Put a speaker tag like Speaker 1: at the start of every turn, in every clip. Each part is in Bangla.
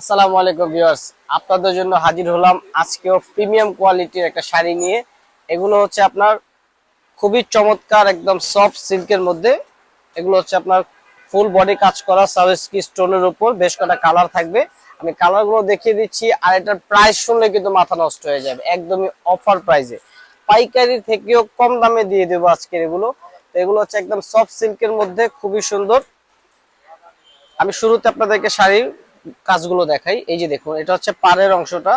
Speaker 1: আসসালামু আলাইকুম ভিউয়ার্স। আপনাদের জন্য হাজির হলাম আজকেও প্রিমিয়াম কোয়ালিটির একটা শাড়ি নিয়ে। এগুলো হচ্ছে আপনার খুবই চমৎকার, একদম সফট সিল্কের মধ্যে। এগুলো হচ্ছে আপনার ফুল বডি কাজ করা সাউস্কি স্টোনের উপর। বেশ কটা কালার থাকবে। আমি কালারগুলো দেখিয়ে দিচ্ছি আর এটার প্রাইস শুনলে কিন্তু মাথা নষ্ট হয়ে যাবে। একদমই অফার প্রাইসে পাইকারি থেকেও কম দামে দিয়ে দেবো আজকের এগুলো। তো এগুলো হচ্ছে একদম সফট সিল্কের মধ্যে, খুবই সুন্দর। আমি শুরুতে আপনাদেরকে শাড়ির কাজগুলো দেখাই। এই যে দেখুন, এটা হচ্ছে পাড়ের অংশটা।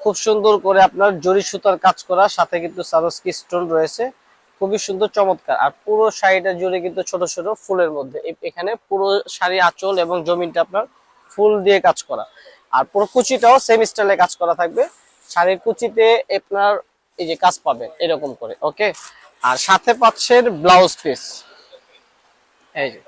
Speaker 1: খুব সুন্দর করে আপনার জরি সুতার কাজ করা, সাথে কিন্তু সারস্কি স্টোন রয়েছে। খুবই সুন্দর, চমৎকার। আর পুরো শাড়িটা জুড়ে কিন্তু ছোট ছোট ফুলের মধ্যে। এখানে পুরো শাড়ি আঁচল এবং জমিনটা আপনার ফুল দিয়ে কাজ করা। আর পুরো কুচিটাও সেম স্টাইলে কাজ করা থাকবে। শাড়ির কুচিতে আপনার এই যে কাজ পাবেন, এরকম করে ওকে আর সাথে পাচ্ছেন ব্লাউজ পিস এই যে।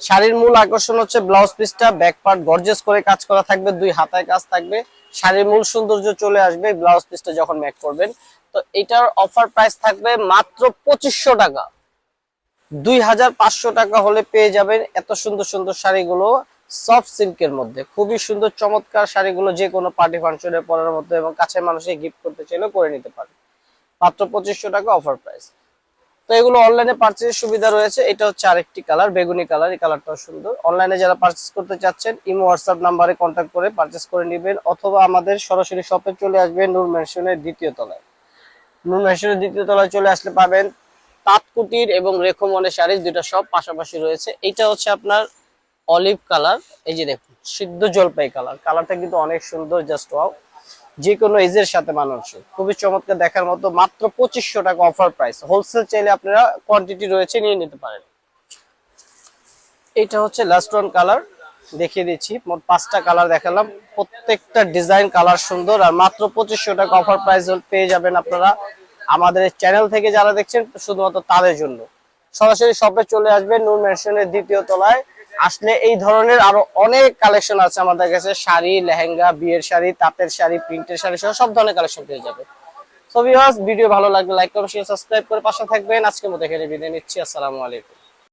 Speaker 1: শাড়ির মূল আকর্ষণ হচ্ছে ব্লাউজ পিসটা ব্যাক পার্ট গর্জেস করে কাজ করা থাকবে, দুই হাতায় কাজ থাকবে। শাড়ির মূল সৌন্দর্য চলে আসবে ব্লাউজ পিসটা যখন ম্যাক করবেন। তো এটার অফার প্রাইস থাকবে মাত্র পঁচিশশো টাকা। দুই হাজার পাঁচশো টাকা হলে পেয়ে যাবেন এত সুন্দর সুন্দর শাড়িগুলো সফট সিল্কের মধ্যে। খুবই সুন্দর, চমৎকার শাড়িগুলো যে কোনো পার্টি ফাংশনে পরার মধ্যে এবং কাছের মানুষকে গিফট করতে চাইলেও করে নিতে পারেন। মাত্র পঁচিশশো টাকা অফার প্রাইস তো এগুলো অনলাইনে পারচেজের সুবিধা রয়েছে। এটা হচ্ছে আরেকটি কালার বেগুনি কালার এই কালারটাও সুন্দর। অনলাইনে যারা পারচেজ করতে চাচ্ছেন, ইমো হোয়াটসঅ্যাপ নাম্বারে কন্ট্যাক্ট করে পারচেজ করে নেবেন, অথবা আমাদের সরাসরি শপে চলে আসবেন নূর মেনশনের দ্বিতীয় তলায়। নূর মেনশনের দ্বিতীয় তলায় চলে আসলে পাবেন তাঁতকুটির এবং রেখমনের শাড়ি দুটো সব পাশাপাশি রয়েছে। এটা হচ্ছে আপনার অলিভ কালার এই যে দেখুন, সিদ্ধ জলপাই কালার কালারটা কিন্তু অনেক সুন্দর জাস্ট ওয়াও যে কোনো এজের সাথে মানানসই। খুবই চমৎকার দেখার মতো মাত্র পঁচিশশো টাকা অফার প্রাইস হোলসেল চাইলে আপনারা কোয়ান্টিটি রয়েছে নিয়ে নিতে পারেন। এটা হচ্ছে লাস্ট ওয়ান কালার দেখিয়ে দিচ্ছি, মোট পাঁচটা কালার দেখালাম। প্রত্যেকটা ডিজাইন কালার সুন্দর। আর মাত্র পঁচিশশো টাকা অফার প্রাইস পেয়ে যাবেন আপনারা আমাদের চ্যানেল থেকে যারা দেখছেন, শুধুমাত্র তাদের জন্য। সরাসরি শপে চলে আসবেন, নূর মেনশনের দ্বিতীয় তলায়। আসলে এই ধরনের আরও অনেক কালেকশন আছে আমাদের কাছে। শাড়ি, লেহেঙ্গা, বিয়ের শাড়ি, তাঁতের শাড়ি, প্রিন্টের শাড়ি সহ সব ধরনের কালেকশন পেয়ে যাবে। সো ভিডিও ভালো লাগলে লাইক করুন সাবস্ক্রাইব করে পাশে থাকবেন। আজকের মতো এখানে বিদায় নিচ্ছি। আসসালামু আলাইকুম।